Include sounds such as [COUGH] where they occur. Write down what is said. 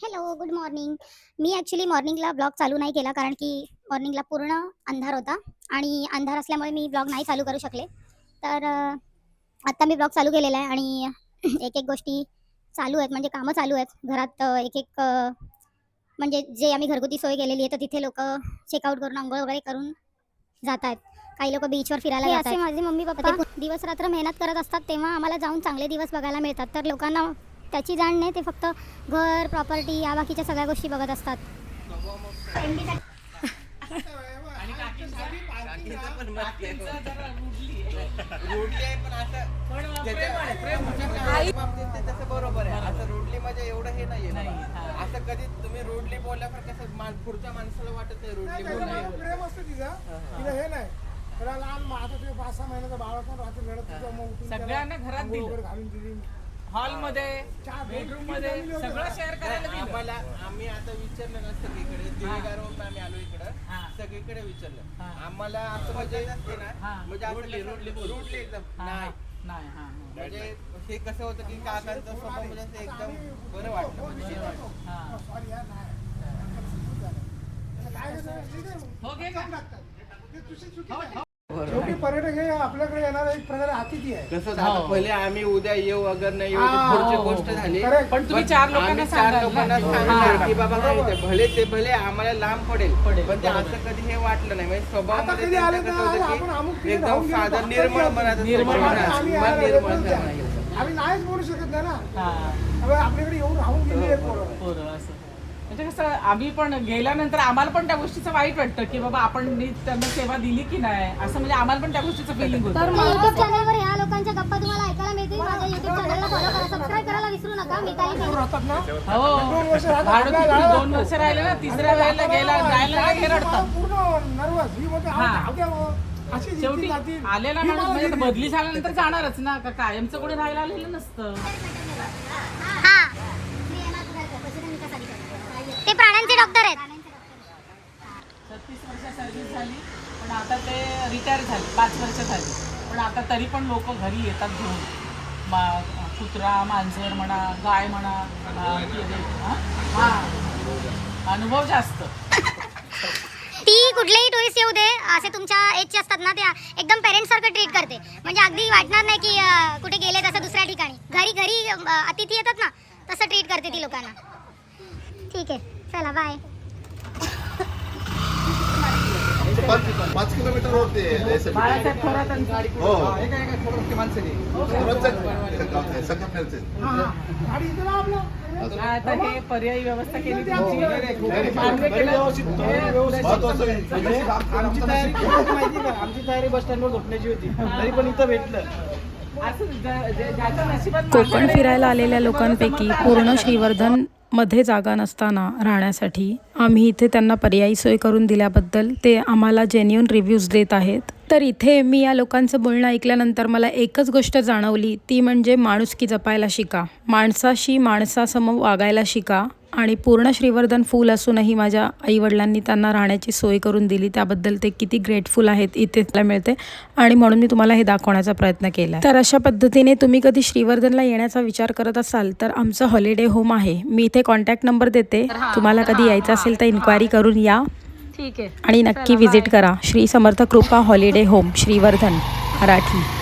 Hello good morning मी actually मॉर्निंगला blog चालू नाही केला कारण की मॉर्निंगला पूर्ण अंधार होता आणि अंधार असल्यामुळे मी ब्लॉग नाही चालू करू शकले. तर आत्ता मी ब्लॉग चालू केलेला आहे आणि [CLEARS THROAT] एक एक गोष्टी चालू आहेत म्हणजे कामं चालू आहेत. घरात एक एक म्हणजे जे आम्ही घरगुती सोय केलेली आहे तर तिथे लोक चेकआउट करून आंघोळ वगैरे करून जात आहेत. काही लोक बीचवर फिरायला जात असे माझे मम्मी पप्पा दिवस रात्र मेहनत करत असतात तेव्हा आम्हाला जाऊन चांगले दिवस बघायला मिळतात. तर लोकांना त्याची जाण नाही ते फक्त घर प्रॉपर्टी या बाकीच्या सगळ्या गोष्टी बघत असतात. [LAUGHS] रोडली आहे. पण असं त्याच्या- बाबतीत ते तसं बरोबर आहे. असं रोडली म्हणजे एवढं हे नाहीये. असं कधी तुम्ही रोडली बोलल्यावर कसं पुढच्या माणसाला वाटत नाही रोडली बोललाय प्रेम असतं तिचं. तिला हे नाही. लहान पाच सहा महिन्याचा बाळ पण रात्री रडत सगळ्यांना घरात घालून दिली. हॉलमध्ये बेडरूममध्ये सगळं शेअर करायला दिलं आम्हाला आम्ही आता विचारलं ना सगळीकडे दिवेगारवरून आम्ही आलो इकडं हा. सगळीकडे विचारलं हा. आम्हाला असं म्हणजे हा. म्हणजे आपण रोडली रोडली एकदम हा, नाही नाही हा, हा. म्हणजे हे कसं होतं की काकांचा स्वभाव म्हणजे असं एकदम बरं वाटतं म्हणजे हे. हा. हो घे का? शेवटी पर्यटक हे आपल्याकडे येणारा एक प्रकारे अतिथी आहे कसं झालं हो. पहिले आम्ही उद्या येऊ अगर नाही येऊ हा, ती पुढची हो, गोष्ट हो. झाली Correct. पण तुम्ही चार लोकांना आम्ही चार सांगाल लोकांना ना. हा. की बाबा ते भले ते भले आम्हाला लांब पडेल पडेल, पण ते बरोबर. असं कधी हे वाटलं नाही म्हणजे आता स्वभावामध्ये कधी आले त्यांचं तर कसं होतं आपण अमुक की ठिकाणी एकदम गेलो साधं निर्मळ मनाचं निर्मळ स्वभाव मनाचं. आहे. आम्ही मन यायला निर्मळ स्वभाव. आम्ही नाहीच बोलू शकत नाही ना हा. अबे, आपल्याकडे येऊन राहून गेली आहेत पोरं. पोरं असं म्हणजे कसं आम्ही पण गेल्यानंतर आम्हाला पण त्या गोष्टीचं वाईट वाटतं की बाबा आपण नीट त्यांना सेवा दिली की नाही असं म्हणजे आम्हाला पण त्या गोष्टीचं फिलिंग होतं युट्यूब चॅनलवर ह्या लोकांच्या गप्पा तुम्हाला ऐकायला मिळतील माझ्या युट्यूब चॅनलला फॉलो करा सबस्क्राईब करायला विसरू नका मी काही पोरं राहतात ना हो दोन वर्ष राहतात. भाडं आपल्या किती? गावाला- दोन वर्ष राहिले ना तिसऱ्या वेळेला गेला जायला नाही हे रडतात पूर्ण नर्वस ही म्हणते हा. "अहो, जाऊ द्या हो." अशी जिद्दी शेवटी जाती. आलेला ही माणूस मला म्हणजे जिद्दी. बदली झाल्यानंतर जाणारच ना का कायमचं कोणी राहायला आलेलं नसतं हा ते प्राण्यांचे डॉक्टर आहेत. छत्तीस वर्ष सर्व्हिस झाली पण आता ते रिटायर झाले पाच वर्ष झाली. पण आता तरी पण लोक घरी येतात घेऊन. मा कुत्रा मांजर म्हणा गाय म्हणा हे- अनुभव जास्त. ती कुठलेही टुरिस्ट येऊ दे असे तुमच्या एजचे असतात ना त्या एकदम पेरेंट्स सारखं ट्रीट करते. म्हणजे अगदी वाटणार नाही की अं, कुठे गेले तसं दुसऱ्या ठिकाणी. घरी घरी अं, अतिथी येतात ना तसं ट्रीट करते ती लोकांना. ठीक आहे चला बाय पाच पाच किलोमीटर. बाळासाहेब हो. हा, हा. आता हे पर्यायी व्यवस्था केली. तुमची मान्य केलं. महत्वाचं आहे. आमची तयारी माहिती का आमची तयारी बस स्टँडवर झोपण्याची होती तरी पण इथं भेटलं असं ज्या- ज्या- ज्याच्या नशिबात कोकण फिरायला आलेल्या लोकं लोकांपैकी. पूर्ण श्रीवर्धन मध्ये जागा नसताना राहण्यासाठी आम्ही इथे त्यांना पर्यायी सोय करून दिल्याबद्दल ते आम्हाला जेन्युन रिव्ह्यूज देत आहेत. तर इथे मी या लोकांचं बोलणं ऐकल्यानंतर मला एकच गोष्ट जाणवली. ती म्हणजे माणुसकी जपायला शिका. माणसाशी माणसासमोर वागायला शिका आणि पूर्ण श्रीवर्धन फुल असूनही माझ्या आईवडिलांनी त्यांना राहण्याची सोय करून दिली. त्याबद्दल ते किती ग्रेटफुल आहेत इथे मला मिळते. आणि म्हणून मी तुम्हाला हे दाखवण्याचा प्रयत्न केला. तर अशा पद्धतीने तुम्ही कधी श्रीवर्धनला येण्याचा विचार करत असाल तर आमचं हॉलिडे होम आहे. मी इथे कॉन्टॅक्ट नंबर देते. तुम्हाला कधी यायचं असेल तर इन्क्वायरी करून या. ठीक आहे. आणि नक्की व्हिजिट करा. श्री समर्थ कृपा हॉलिडे होम श्रीवर्धन मराठी.